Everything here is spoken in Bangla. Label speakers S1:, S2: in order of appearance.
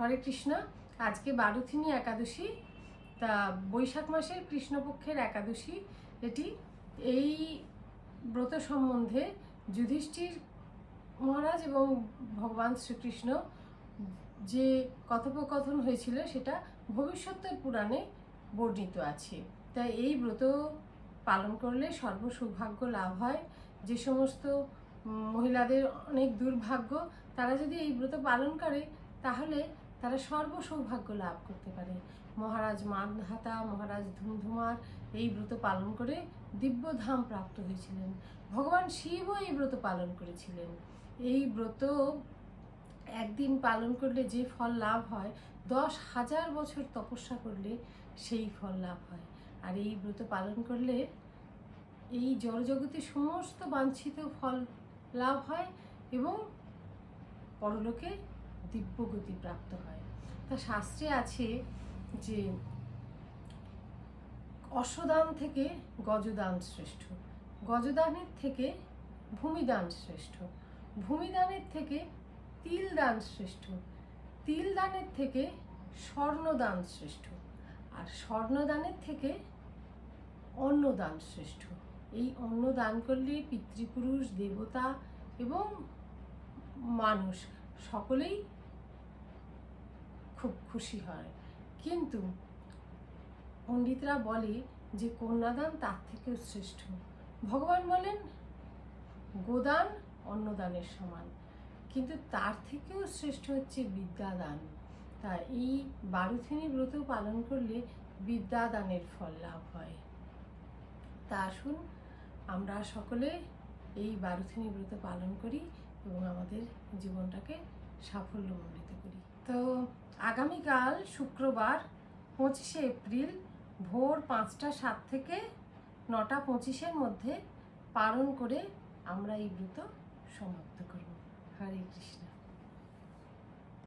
S1: হরে কৃষ্ণ। আজকে বারুথিনী একাদশী, তা বৈশাখ মাসের কৃষ্ণপক্ষের একাদশী। এটি এই ব্রত সম্বন্ধে যুধিষ্ঠির মহারাজ এবং ভগবান শ্রীকৃষ্ণ যে কথোপকথন হয়েছিল, সেটা ভবিষ্যতের পুরাণে বর্ণিত আছে। তাই এই ব্রত পালন করলে সর্ব সৌভাগ্য লাভ হয়। যে সমস্ত মহিলাদের অনেক দুর্ভাগ্য, তারা যদি এই ব্রত পালন করে, তাহলে তারা সর্ব সৌভাগ্য লাভ করতে পারে। মহারাজ মানধাতা মহারাজ ধুমধুমার এই ব্রত পালন করে দিব্যধাম প্রাপ্ত হয়েছিলেন। ভগবান শিবও এই ব্রত পালন করেছিলেন। এই ব্রত একদিন পালন করলে যে ফল লাভ হয়, দশ হাজার বছর তপস্যা করলে সেই ফল লাভ হয়। আর এই ব্রত পালন করলে এই জড়জগতে সমস্ত বাঞ্ছিত ফল লাভ হয় এবং পরলোকে দিব্যগতি প্রাপ্ত হয়। তা শাস্ত্রে আছে যে, অশ্বদান থেকে গজদান শ্রেষ্ঠ। গজদানের থেকে ভূমিদান শ্রেষ্ঠ। ভূমিদানের থেকে তিল দান শ্রেষ্ঠ। তিল দানের থেকে স্বর্ণদান শ্রেষ্ঠ। আর স্বর্ণদানের থেকে অন্নদান শ্রেষ্ঠ। এই অন্ন দান করলে পিতৃপুরুষ, দেবতা এবং মানুষ সকলেই খুব খুশি হয়। কিন্তু পণ্ডিতরা বলে যে কন্যাদান তার থেকেও শ্রেষ্ঠ। ভগবান বলেন, গোদান অন্নদানের সমান। কিন্তু তার থেকেও শ্রেষ্ঠ হচ্ছে বিদ্যাদান। তা এই বারুথিনী ব্রত পালন করলে বিদ্যাদানের ফল লাভ হয়। তা আসুন, আমরা সকলে এই বারুথিনী ব্রত পালন করি এবং আমাদের জীবনটাকে সাফল্যমণ্ডিত করি। তো আগামীকাল শুক্রবার পঁচিশে এপ্রিল ভোর পাঁচটা সাত থেকে নটা পঁচিশের মধ্যে পালন করে আমরা এই ব্রত সমাপ্ত করব। হরে কৃষ্ণ।